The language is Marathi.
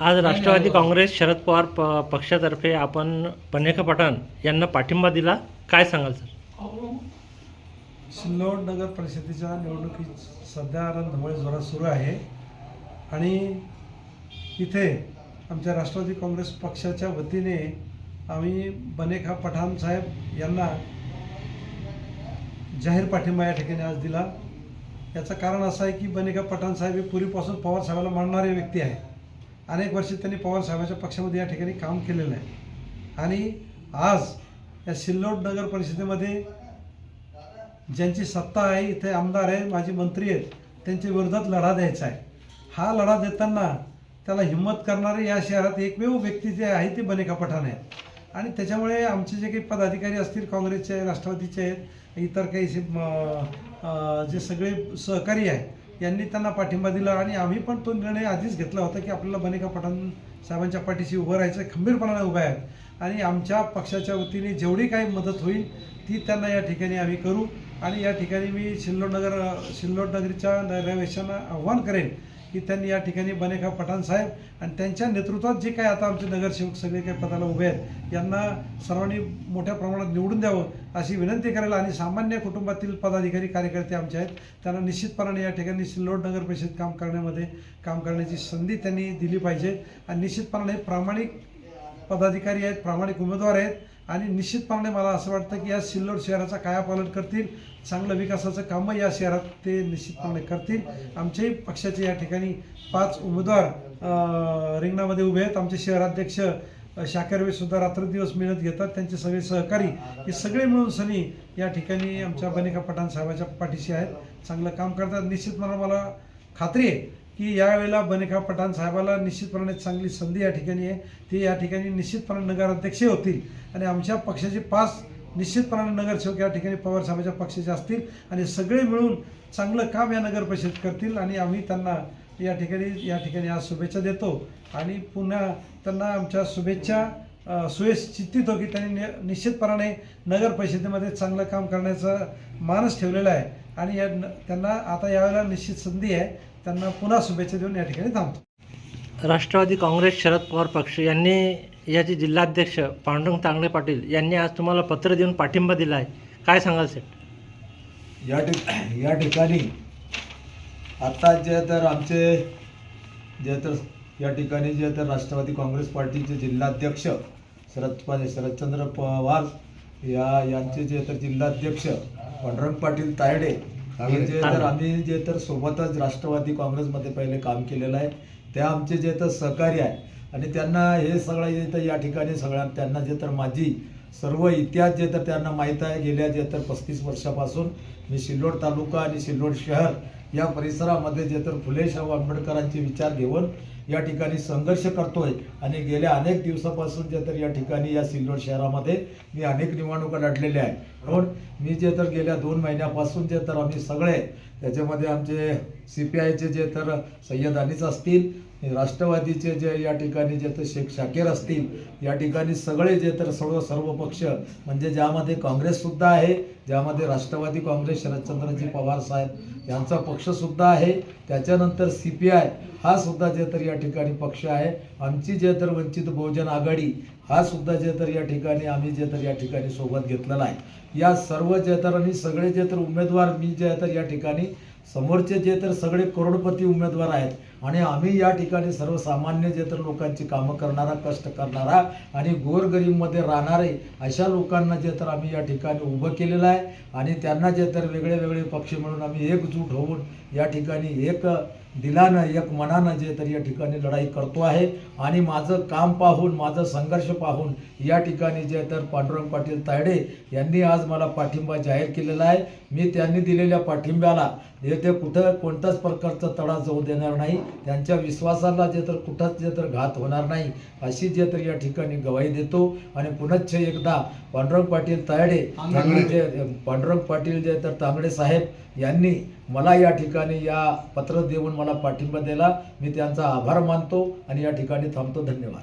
आज राष्ट्रवादी काँग्रेस शरद पवार प पक्षातर्फे आपण बनेखा पठाण यांना पाठिंबा दिला. काय सांगाल सर? सिल्लोड नगर परिषदेच्या निवडणुकीत सध्या रणधुमाळी जोरात सुरू आहे. आणि इथे आमच्या राष्ट्रवादी काँग्रेस पक्षाच्या वतीने आम्ही बनेखा पठाण साहेब यांना जाहीर पाठिंबा या ठिकाणी आज दिला. याचं कारण असं आहे की बनेखा पठाण साहेब हे पूर्वीपासून पवार साहेबाला मानणारे व्यक्ती आहे अनेक वर्ष त्यांनी पवार साहेबाच्या पक्षामध्ये या ठिकाणी काम केलेलं आहे. आणि आज या सिल्लोड नगर परिषदेमध्ये ज्यांची सत्ता आहे इथे आमदार आहे माझे मंत्री आहेत त्यांच्या विरोधात लढा द्यायचा आहे. हा लढा देताना त्याला हिंमत करणारे या शहरात एकमेव व्यक्ती जे आहे ते बनेका पठाण आहे आणि त्याच्यामुळे आमचे जे काही पदाधिकारी असतील काँग्रेसचे राष्ट्रवादीचे आहेत इतर काही जे सगळे सहकारी आहेत यांनी त्यांना पाठिंबा दिला आणि आम्ही पण तो निर्णय आधीच घेतला होता की आपल्याला बनेका पठाण साहेबांच्या पाठीशी उभं राहायचं खंबीरपणाने उभं आहेत आणि आमच्या पक्षाच्या वतीने जेवढी काही मदत होईल ती त्यांना या ठिकाणी आम्ही करू. आणि या ठिकाणी मी सिल्लोड नगर रहिवाशांना आव्हान करेन की त्यांनी या ठिकाणी बनेखा पठाण साहेब आणि त्यांच्या नेतृत्वात जे काय आता आमचे नगरसेवक सगळे काही पदाला उभे आहेत यांना सर्वांनी मोठ्या प्रमाणात निवडून द्यावं अशी विनंती करायला आणि सामान्य कुटुंबातील पदाधिकारी कार्यकर्ते आमचे आहेत त्यांना निश्चितपणाने या ठिकाणी सिल्लोड नगर परिषद काम करण्यामध्ये काम करण्याची संधी त्यांनी दिली पाहिजे. आणि निश्चितपणाने प्रामाणिक पदाधिकारी आहेत प्रामाणिक उमेदवार आहेत आणि निश्चितपणे मला असं वाटतं की या सिल्लोड शहराचा कायापालट करतील चांगलं विकासाचं कामं या शहरात ते निश्चितपणे करतील. आमच्याही पक्षाचे या ठिकाणी पाच उमेदवार रिंगणामध्ये उभे आहेत. आमचे शहराध्यक्ष अं, शाकरवे सुद्धा रात्रदिवस मेहनत घेतात. त्यांचे सगळे सहकारी हे सगळे मिळून सनी या ठिकाणी आमच्या बनेका पठाण साहेबाच्या पाठीशी आहेत. चांगलं काम करतात. निश्चितपणे मला खात्री आहे की यावेळेला बनेखा पठाण साहेबाला निश्चितपणे चांगली संधी या ठिकाणी आहे. ते या ठिकाणी निश्चितपणे नगराध्यक्ष होतील. आणि आमच्या पक्षाचे पाच निश्चितपणाने नगरसेवक या ठिकाणी पवार साहेबाच्या पक्षाचे असतील. आणि सगळे मिळून चांगलं काम या नगर परिषद करतील. आणि आम्ही त्यांना या ठिकाणी या ठिकाणी आज शुभेच्छा देतो. आणि पुन्हा त्यांना आमच्या शुभेच्छा अ, सुनिश्चित हो की त्यांनी नि- निश्चितपणाने नगर परिषदेमध्ये चांगलं काम करण्याचा मानस ठेवलेला आहे. आणि या न- त्यांना आता यावेळेला निश्चित संधी आहे. त्यांना पुन्हा शुभेच्छा देऊन या ठिकाणी थांबतो. राष्ट्रवादी काँग्रेस शरद पवार पक्ष यांनी याचे जिल्हाध्यक्ष पांडुरंग तांगडे पाटील यांनी आज तुम्हाला पत्र देऊन पाठिंबा दिला आहे. काय सांगाल सेठ? या ठिक या ठिकाणी आता जे तर आमचे जे तर या ठिकाणी जे तर राष्ट्रवादी काँग्रेस पार्टीचे जिल्हाध्यक्ष शरद प- शरदचंद्र पवार या यांचे जे तर जिल्हाध्यक्ष पांडुरंग पाटील तायडे जे तर आम्ही जे तर सोबतच राष्ट्रवादी काँग्रेसमध्ये पहिले काम केलेलं आहे ते आमचे जे तर सहकारी आहे आणि त्यांना हे सगळं जे तर या ठिकाणी सगळ्या त्यांना जे तर माझी सर्व इतिहास जे तर त्यांना माहीत आहे गेल्या जे तर पस्तीस वर्षापासून मी सिल्लोड तालुका आणि सिल्लोड शहर या परिसरामध्ये जे तर फुले शाहू आंबेडकरांचे विचार घेऊन या ठिकाणी संघर्ष करतोय. आणि गेल्या अनेक दिवसापासून जे तर या ठिकाणी या सिल्लोड शहरामध्ये मी अनेक निवडणुका लढलेल्या आहे म्हणून मी जे तर गेल्या दोन महिन्यापासून जे तर आम्ही सगळे त्याच्यामध्ये आमचे सी पी आयचे जे तर सय्यद अनिस असतील राष्ट्रवादीचे जे या ठिकाणी जे तर शेख शाकीर असतील या ठिकाणी सगळे जे तर सर्व सर्व पक्ष म्हणजे ज्यामध्ये काँग्रेससुद्धा आहे ज्यामध्ये राष्ट्रवादी काँग्रेस शरदचंद्रजी पवार साहेब यांचा पक्षसुद्धा आहे त्याच्यानंतर सी पी आय हा सुद्धा जे तर या ठिकाणी पक्ष आहे. आमची जे तर वंचित बहुजन आघाडी हा सुद्धा जे तर या ठिकाणी आम्ही जे तर या ठिकाणी सोबत घेतलेला आहे. या सर्व जे तर आणि सगळे जे तर उमेदवार मी जे तर या ठिकाणी समोरचे जे तर सगळे करोडपती उमेदवार आहेत. आणि आम्ही या ठिकाणी सर्वसामान्य जे तर लोकांची कामं करणारा कष्ट करणारा आणि गोरगरीबमध्ये राहणारे अशा लोकांना जे तर आम्ही या ठिकाणी उभं केलेलं आहे. आणि त्यांना जे तर वेगळे वेगळे पक्ष मिळून आम्ही एकजूट होऊन या ठिकाणी एक दिलानं एक मनानं जे तर या ठिकाणी लढाई करतो आहे. आणि माझं काम पाहून माझं संघर्ष पाहून या ठिकाणी जे तर पांडुरंग पाटील तायडे यांनी आज मला पाठिंबा जाहीर केलेला आहे. मी त्यांनी दिलेल्या पाठिंब्याला येथे कुठं कोणत्याच प्रकारचा तडा जाऊ देणार नाही. त्यांच्या विश्वासाला जे तर कुठंच जे तर घात होणार नाही अशी जे तर या ठिकाणी गवाही देतो. आणि पुनश्च एकदा पांडुरंग पाटील तायडे जे पांडुरंग पाटील जे तर तांगडे साहेब यांनी मला या ठिकाणी या पत्र देऊन मला पाठिंबा दिला. मी त्यांचा आभार मानतो आणि या ठिकाणी थांबतो. धन्यवाद.